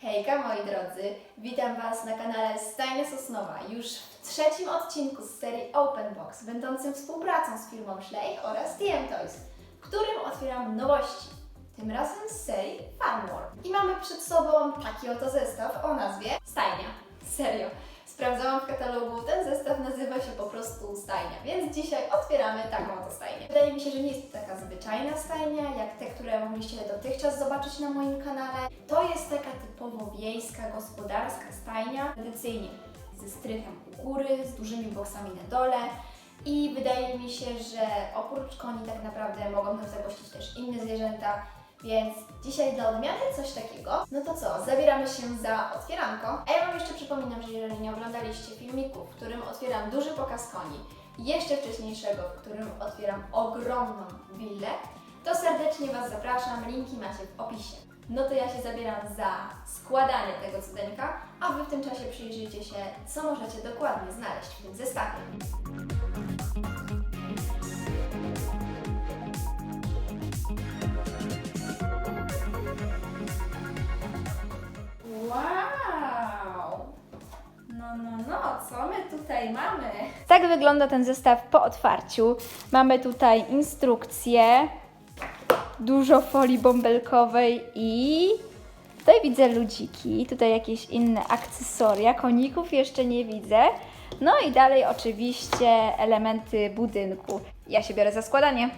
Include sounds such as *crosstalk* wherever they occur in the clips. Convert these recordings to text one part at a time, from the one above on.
Hejka moi drodzy, witam Was na kanale Stajnia Sosnowa już w trzecim odcinku z serii Open Box, będącym współpracą z firmą Schleich oraz TM Toys, w którym otwieram nowości, tym razem z serii Farmore. I mamy przed sobą taki oto zestaw o nazwie Stajnia. Serio, sprawdzałam w katalogu, ten zestaw nazywa się po prostu stajnia, więc dzisiaj otwieramy taką oto stajnię. Wydaje mi się, że nie jest to taka zwyczajna stajnia, jak te, które mogliście dotychczas zobaczyć na moim kanale. To jest taka typowo wiejska, gospodarska stajnia, tradycyjnie ze strychem u góry, z dużymi boksami na dole. I wydaje mi się, że oprócz koni tak naprawdę mogą tam zagościć też inne zwierzęta, więc dzisiaj dla odmiany coś takiego. No to co, zabieramy się za otwieranko. A ja Wam jeszcze przypominam, że jeżeli nie oglądaliście filmiku, w którym otwieram duży pokaz koni, jeszcze wcześniejszego, w którym otwieram ogromną willę, to serdecznie Was zapraszam, linki macie w opisie. No to ja się zabieram za składanie tego cudeńka, a Wy w tym czasie przyjrzyjcie się, co możecie dokładnie znaleźć w tym zestawie. Tutaj mamy? Tak wygląda ten zestaw po otwarciu. Mamy tutaj instrukcję, dużo folii bąbelkowej i tutaj widzę ludziki, tutaj jakieś inne akcesoria, koników jeszcze nie widzę. No i dalej oczywiście elementy budynku. Ja się biorę za składanie.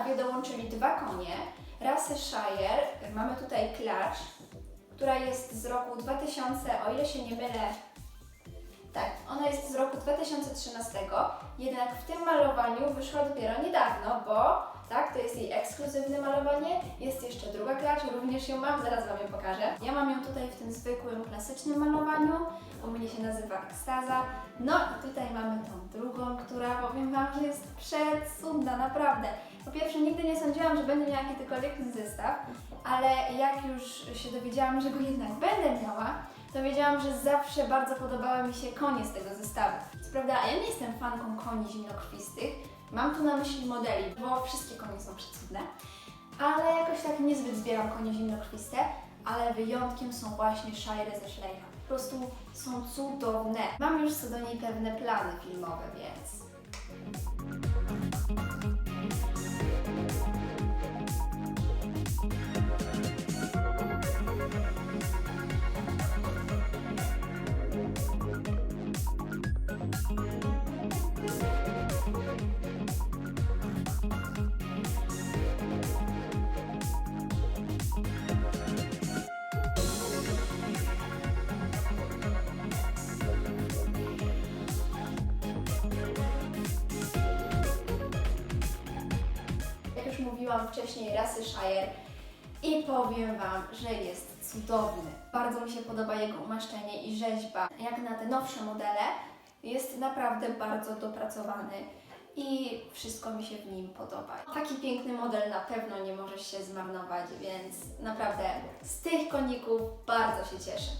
Zestawie dołączyli dwa konie, rasy Shire. Mamy tutaj klacz, która jest z roku 2000, o ile się nie mylę, tak, ona jest z roku 2013, jednak w tym malowaniu wyszła dopiero niedawno, bo tak, to jest jej ekskluzywne malowanie. Jest jeszcze druga klacz, również ją mam, zaraz Wam ją pokażę. Ja mam ją tutaj w tym zwykłym, klasycznym malowaniu, u mnie się nazywa Ekstaza. No i tutaj mamy tą drugą, która powiem Wam, że jest przecudna, naprawdę. Po pierwsze, nigdy nie sądziłam, że będę miała jakikolwiek zestaw, ale jak już się dowiedziałam, że go jednak będę miała, to wiedziałam, że zawsze bardzo podobały mi się konie z tego zestawu. Co prawda, ja nie jestem fanką koni zimnokrwistych, mam tu na myśli modeli, bo wszystkie konie są przecudne, ale jakoś tak niezbyt zbieram konie zimnokrwiste, ale wyjątkiem są właśnie Shire ze Schleicha. Po prostu są cudowne. Mam już co do niej pewne plany filmowe, więc mówiłam wcześniej, rasy Shire i powiem Wam, że jest cudowny. Bardzo mi się podoba jego umaszczenie i rzeźba. Jak na te nowsze modele, jest naprawdę bardzo dopracowany i wszystko mi się w nim podoba. Taki piękny model na pewno nie może się zmarnować, więc naprawdę z tych koników bardzo się cieszę.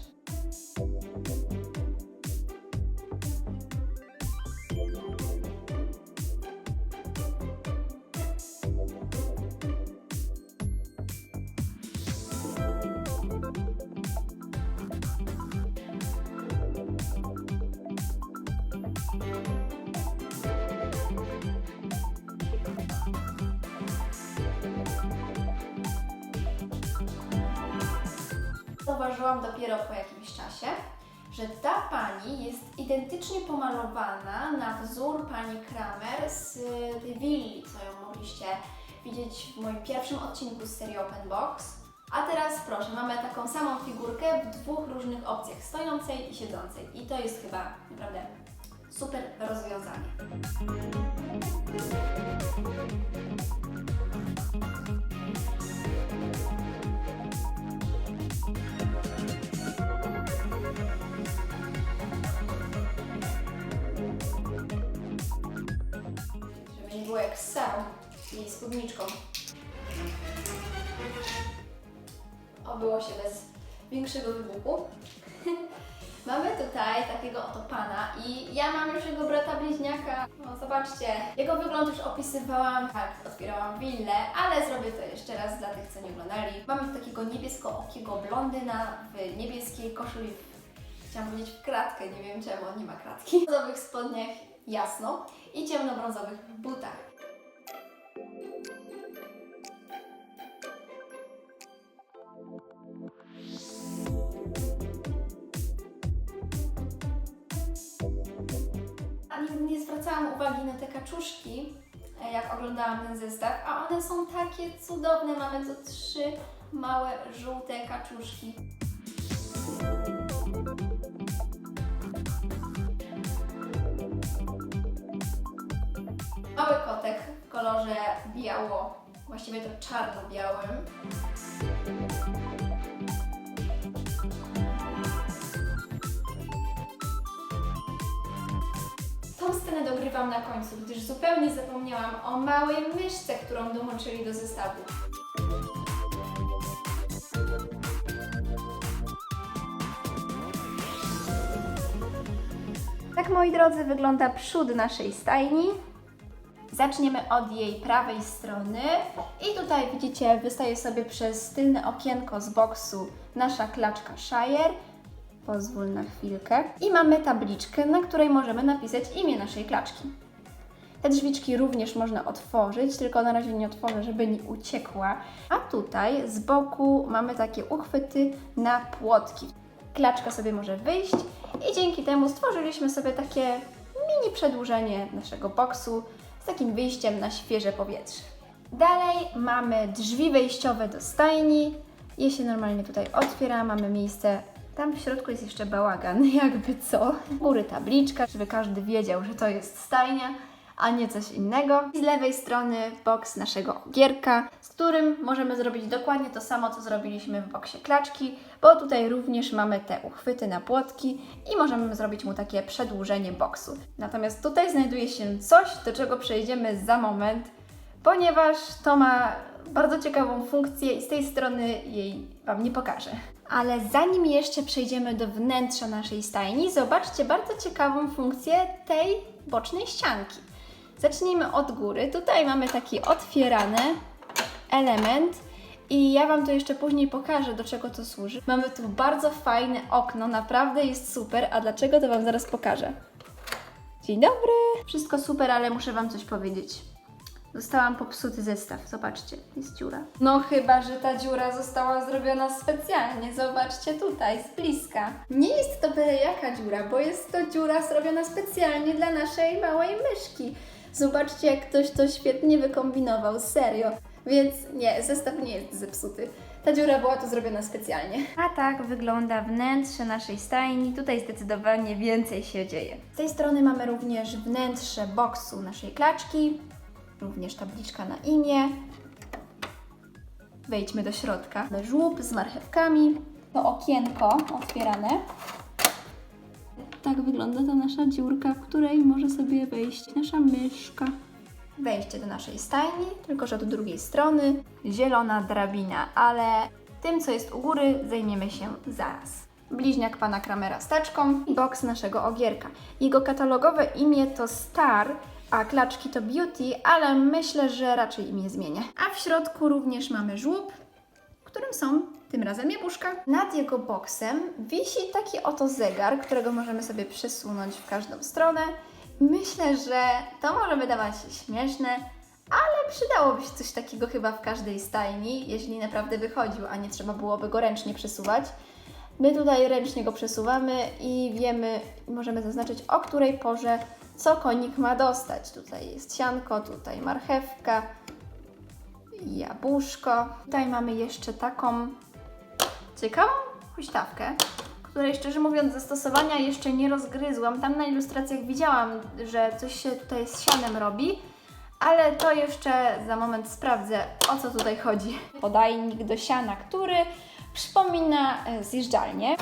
Zauważyłam dopiero po jakimś czasie, że ta pani jest identycznie pomalowana na wzór pani Kramer z tej willi, co ją mogliście widzieć w moim pierwszym odcinku z serii Open Box. A teraz proszę, mamy taką samą figurkę w dwóch różnych opcjach, stojącej i siedzącej. I to jest chyba naprawdę super rozwiązanie. Spódniczką. obyło się bez większego wybuchu. *laughs* Mamy tutaj takiego oto pana i ja mam już jego brata bliźniaka. No zobaczcie, jego wygląd już opisywałam, tak, otwierałam willę, ale zrobię to jeszcze raz dla tych, co nie oglądali. Mamy takiego niebiesko-okiego blondyna w niebieskiej koszuli, chciałam powiedzieć w kratkę, nie wiem czemu, on nie ma kratki. W spodniach jasno i ciemnobrązowych butach. Nie, zwracałam uwagi na te kaczuszki, e, jak oglądałam ten zestaw, a one są takie cudowne. Mamy tu trzy małe żółte kaczuszki. Mały kotek w kolorze biało, właściwie to czarno-białym. Scenę dogrywam na końcu, gdyż zupełnie zapomniałam o małej myszce, którą dołączyli do zestawu. Tak, moi drodzy, wygląda przód naszej stajni. Zaczniemy od jej prawej strony i tutaj widzicie, wystaje sobie przez tylne okienko z boksu nasza klaczka Shire. Pozwól na chwilkę. I mamy tabliczkę, na której możemy napisać imię naszej klaczki. Te drzwiczki również można otworzyć, tylko na razie nie otworzę, żeby nie uciekła. A tutaj z boku mamy takie uchwyty na płotki. Klaczka sobie może wyjść i dzięki temu stworzyliśmy sobie takie mini przedłużenie naszego boksu z takim wyjściem na świeże powietrze. Dalej mamy drzwi wejściowe do stajni. Je się normalnie tutaj otwiera, mamy miejsce. Tam w środku jest jeszcze bałagan, *laughs* jakby co. U Góry tabliczka, żeby każdy wiedział, że to jest stajnia, a nie coś innego. I z lewej strony boks naszego ogierka, z którym możemy zrobić dokładnie to samo, co zrobiliśmy w boksie klaczki, bo tutaj również mamy te uchwyty na płotki i możemy zrobić mu takie przedłużenie boksu. Natomiast tutaj znajduje się coś, do czego przejdziemy za moment, ponieważ to ma bardzo ciekawą funkcję i z tej strony jej Wam nie pokażę. Ale zanim jeszcze przejdziemy do wnętrza naszej stajni, zobaczcie bardzo ciekawą funkcję tej bocznej ścianki. Zacznijmy od góry. Tutaj mamy taki otwierany element i ja Wam to jeszcze później pokażę, do czego to służy. Mamy tu bardzo fajne okno, naprawdę jest super, a dlaczego to Wam zaraz pokażę. Dzień dobry! Wszystko super, ale muszę Wam coś powiedzieć. Dostałam popsuty zestaw, zobaczcie, jest dziura. No chyba, że ta dziura została zrobiona specjalnie, zobaczcie tutaj, z bliska. Nie jest to byle jaka dziura, bo jest to dziura zrobiona specjalnie dla naszej małej myszki. Zobaczcie, jak ktoś to świetnie wykombinował, serio. Więc nie, zestaw nie jest zepsuty. Ta dziura była tu zrobiona specjalnie. A tak wygląda wnętrze naszej stajni. Tutaj zdecydowanie więcej się dzieje. Z tej strony mamy również wnętrze boksu naszej klaczki. Również tabliczka na imię. Wejdźmy do środka. Żłup z marchewkami. To okienko otwierane. Tak wygląda ta nasza dziurka, w której może sobie wejść nasza myszka. Wejście do naszej stajni, tylko że od drugiej strony zielona drabina, ale tym, co jest u góry, zajmiemy się zaraz. Bliźniak pana Kramera z teczką i boks naszego ogierka. Jego katalogowe imię to Star, a klaczki to Beauty, ale myślę, że raczej imię zmienię. A w środku również mamy żłób, w którym są tym razem jabłuszka. Nad jego boksem wisi taki oto zegar, którego możemy sobie przesunąć w każdą stronę. Myślę, że to może wydawać się śmieszne, ale przydałoby się coś takiego chyba w każdej stajni, jeśli naprawdę wychodził, a nie trzeba byłoby go ręcznie przesuwać. My tutaj ręcznie go przesuwamy i wiemy, możemy zaznaczyć o której porze co konik ma dostać. Tutaj jest sianko, tutaj marchewka, jabłuszko. Tutaj mamy jeszcze taką ciekawą huśtawkę, której szczerze mówiąc zastosowania jeszcze nie rozgryzłam. Tam na ilustracjach widziałam, że coś się tutaj z sianem robi, ale to jeszcze za moment sprawdzę, o co tutaj chodzi. Podajnik do siana, który przypomina e, zjeżdżalnię.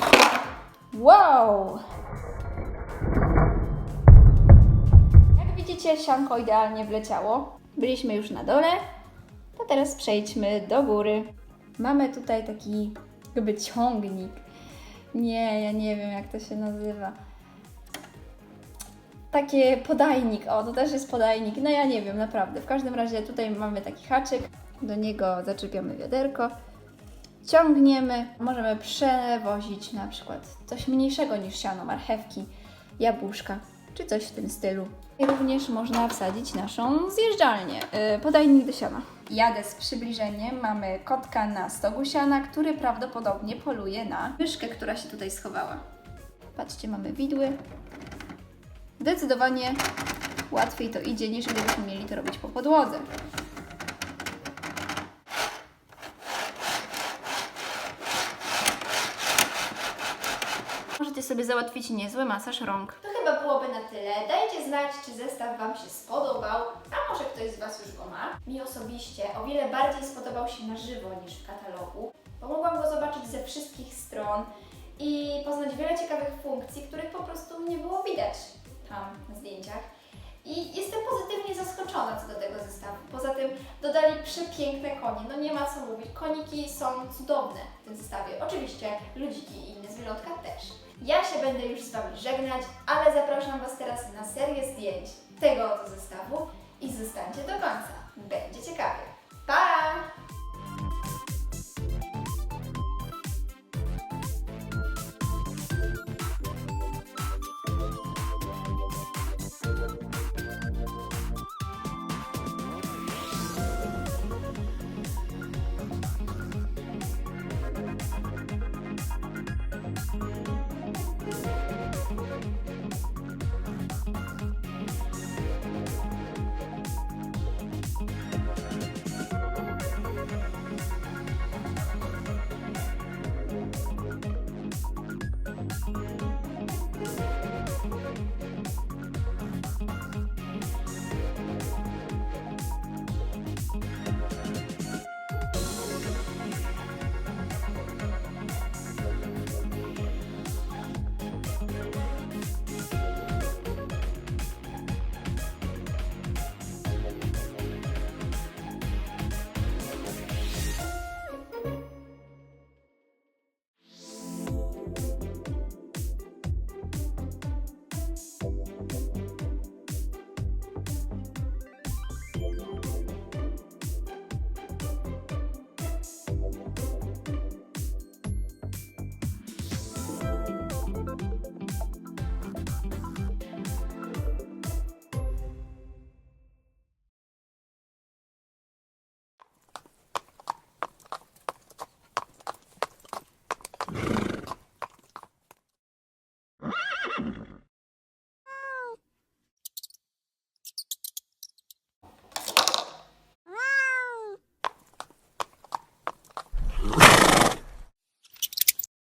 Wow! Widzicie, sianko idealnie wleciało. Byliśmy już na dole, to teraz przejdźmy do góry. Mamy tutaj taki Jakby ciągnik. Nie, ja nie wiem jak to się nazywa. Takie podajnik, o to też jest podajnik. No ja nie wiem, naprawdę. W każdym razie tutaj mamy taki haczyk, do niego zaczepiamy wiaderko, ciągniemy. Możemy przewozić na przykład coś mniejszego niż siano, marchewki, jabłuszka czy coś w tym stylu. I również można wsadzić naszą zjeżdżalnię, yy, podajnik do siana. Jadę z przybliżeniem, mamy kotka na stogu siana, który prawdopodobnie poluje na myszkę, która się tutaj schowała. Patrzcie, mamy widły. Zdecydowanie łatwiej to idzie niż gdybyśmy mieli to robić po podłodze. Możecie sobie załatwić niezły masaż rąk. Byłoby na tyle. Dajcie znać, czy zestaw Wam się spodobał, a może ktoś z Was już go ma. Mi osobiście o wiele bardziej spodobał się na żywo niż w katalogu, bo mogłam go zobaczyć ze wszystkich stron i poznać wiele ciekawych funkcji, których po prostu nie było widać tam na zdjęciach. I jestem pozytywnie zaskoczona co do tego zestawu. Poza tym dodali przepiękne konie. No nie ma co mówić. Koniki są cudowne w tym zestawie. Oczywiście ludziki i inne zwierzątka też. Ja się będę już z Wami żegnać, ale zapraszam Was teraz na serię zdjęć tego oto zestawu i zostańcie do końca. Będzie ciekawie. Pa!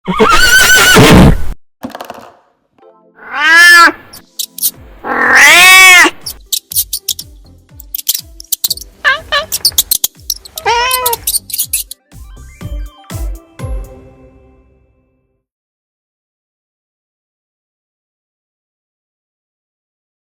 you *laughs*